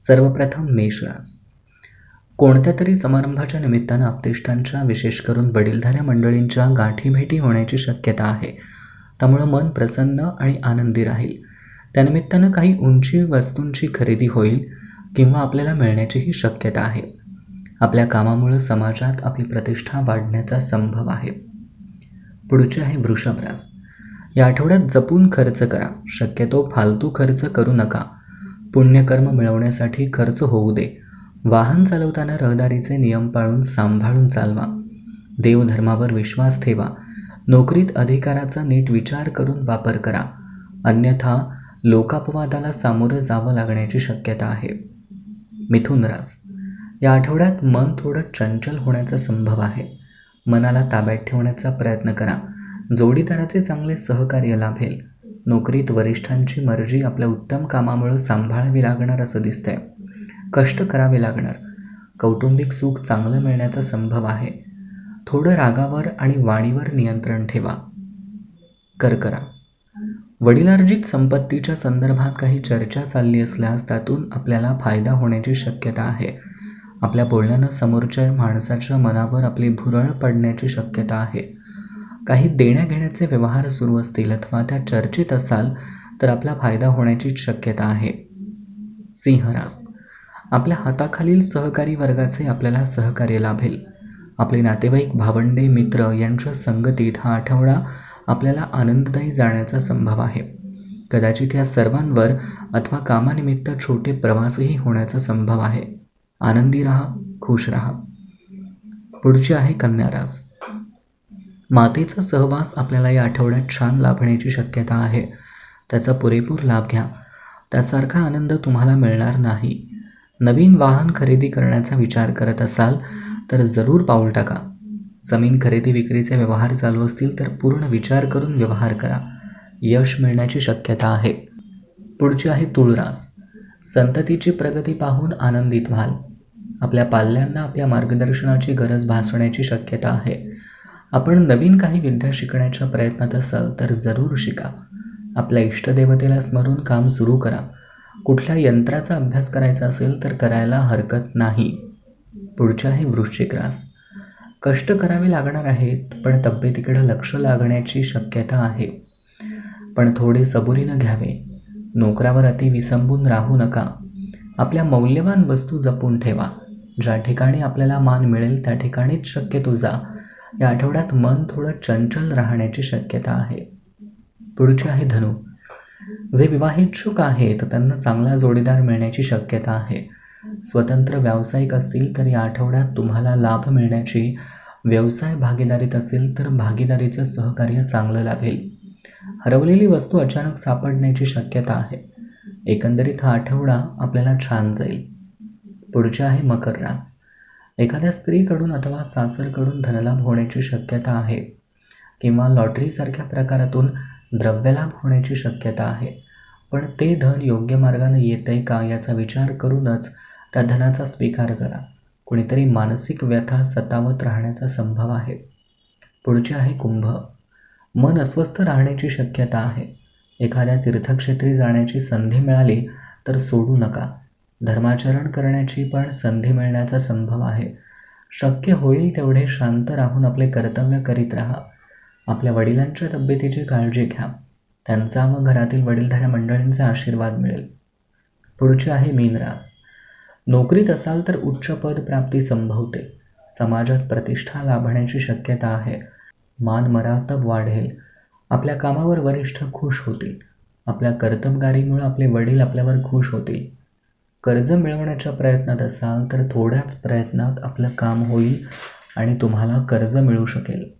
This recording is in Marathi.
सर्वप्रथम मेषरास कोणत्या तरी समारंभाच्या निमित्तानं आपतेष्टांच्या विशेष करून वडीलधाऱ्या मंडळींच्या गाठीभेटी होण्याची शक्यता आहे. त्यामुळं मन प्रसन्न आणि आनंदी राहील. त्यानिमित्तानं काही उंची वस्तूंची खरेदी होईल किंवा आपल्याला मिळण्याचीही शक्यता आहे. आपल्या कामामुळं समाजात आपली प्रतिष्ठा वाढण्याचा संभव आहे. पुढचे आहे वृषभ रास या आठवड्यात जपून खर्च करा. शक्यतो फालतू खर्च करू नका. पुण्यकर्म मिळवण्यासाठी खर्च होऊ दे. वाहन चालवताना रहदारीचे नियम पाळून सांभाळून चालवा. देवधर्मावर विश्वास ठेवा. नोकरीत अधिकाराचा नीट विचार करून वापर करा. अन्यथा लोकापवादाला सामोरं जावं लागण्याची शक्यता आहे. मिथुन रास. या आठवड्यात मन थोडं चंचल होण्याचा संभव आहे. मनाला ताब्यात ठेवण्याचा प्रयत्न करा. जोडीदाराचे चांगले सहकार्य लाभेल. नोकरीत वरिष्ठांची मर्जी आपल्या उत्तम कामामुळं सांभाळावी लागणार असं दिसतंय. कष्ट करावे लागणार. कौटुंबिक सुख चांगलं मिळण्याचा संभव आहे. थोडं रागावर आणि वाणीवर नियंत्रण ठेवा. कर्करास. वडिलार्जित संपत्तीच्या संदर्भात काही चर्चा चालली असल्यास त्यातून आपल्याला फायदा होण्याची शक्यता आहे. आपल्या बोलण्यानं समोरच्या माणसाच्या मनावर आपली भुरळ पडण्याची शक्यता आहे. काही देण्याघेण्याचे व्यवहार सुरू असतील अथवा त्या चर्चेत असाल तर आपला फायदा होण्याची शक्यता आहे. सिंहरास आपल्या हाताखालील सहकारी वर्गाचे आपल्याला सहकार्य लाभेल. आपले नातेवाईक भावंडे मित्र यांच्या संगतीत हा आठवडा आपल्याला आनंददायी जाण्याचा संभव आहे. कदाचित या सर्वांवर अथवा कामानिमित्त छोटे प्रवासही होण्याचा संभव आहे. आनंदी राहा खुश राहा. पुढची आहे कन्यारास मातेचा सहवास आपल्याला या आठवड्यात छान लाभण्याची शक्यता आहे. त्याचा पुरेपूर लाभ घ्या. त्यासारखा आनंद तुम्हाला मिळणार नाही. नवीन वाहन खरेदी करण्याचा विचार करत असाल तर जरूर पाऊल टाका. जमीन खरेदी विक्रीचे व्यवहार चालू असतील तर पूर्ण विचार करून व्यवहार करा. यश मिळण्याची शक्यता आहे. पुढची आहे तुळरास संततीची प्रगती पाहून आनंदित व्हाल. आपल्या पाल्यांना आपल्या मार्गदर्शनाची गरज भासण्याची शक्यता आहे. आपण नवीन काही विद्या शिकण्याच्या प्रयत्नात असाल तर जरूर शिका. आपल्या इष्टदेवतेला स्मरून काम सुरू करा. कुठल्या यंत्राचा अभ्यास करायचा असेल तर करायला हरकत नाही. पुढचे आहे वृश्चिक रास. कष्ट करावे लागणार आहेत पण तब्येतीकडे लक्ष लागण्याची शक्यता आहे. पण थोडे सबुरीनं घ्यावे. नोकरावर अति विसंबून राहू नका. आपल्या मौल्यवान वस्तू जपून ठेवा. ज्या ठिकाणी आपल्याला मान मिळेल त्या ठिकाणीच शक्यतो जा. या आठवड्यात मन थोडं चंचल राहण्याची शक्यता आहे. पुढचे आहे धनु. जे विवाहिच्छुक आहेत त्यांना चांगला जोडीदार मिळण्याची शक्यता आहे. स्वतंत्र व्यावसायिक असतील तर या आठवड्यात तुम्हाला लाभ मिळण्याची व्यवसाय भागीदारीत असेल तर भागीदारीचं सहकार्य चांगलं लाभेल. हरवलेली वस्तू अचानक सापडण्याची शक्यता आहे. एकंदरीत हा आठवडा आपल्याला छान जाईल. पुढचे आहे मकर रास. एखाद्या स्त्रीकडून अथवा सासरकडून धनलाभ होण्याची शक्यता आहे किंवा लॉटरीसारख्या प्रकारातून द्रव्यलाभ होण्याची शक्यता आहे. पण ते धन योग्य मार्गानं आहे का याचा विचार करूनच त्या धनाचा स्वीकार करा. कुणीतरी मानसिक व्यथा सतावत राहण्याचा संभव आहे. पुढचे आहे कुंभ. मन अस्वस्थ राहण्याची शक्यता आहे. एखाद्या तीर्थक्षेत्री जाण्याची संधी मिळाली तर सोडू नका. धर्माचरण करण्याची पण संधी मिळण्याचा संभव आहे. शक्य होईल तेवढे शांत राहून आपले कर्तव्य करीत राहा. आपल्या वडिलांच्या तब्येतीची काळजी घ्या. त्यांचा व घरातील वडीलधाऱ्या मंडळींचा आशीर्वाद मिळेल. पुढची आहे मीनरास. नोकरीत असाल तर उच्च पद प्राप्ती संभवते. समाजात प्रतिष्ठा लाभण्याची शक्यता आहे. मान मरातब वाढेल. आपल्या कामावर वरिष्ठ खुश होतील. आपल्या कर्तबगारीमुळे आपले वडील आपल्यावर खुश होतील. कर्ज मिळवण्याच्या प्रयत्नात असाल तर थोड्याच प्रयत्नात आपलं काम होईल आणि तुम्हाला कर्ज मिळू शकेल.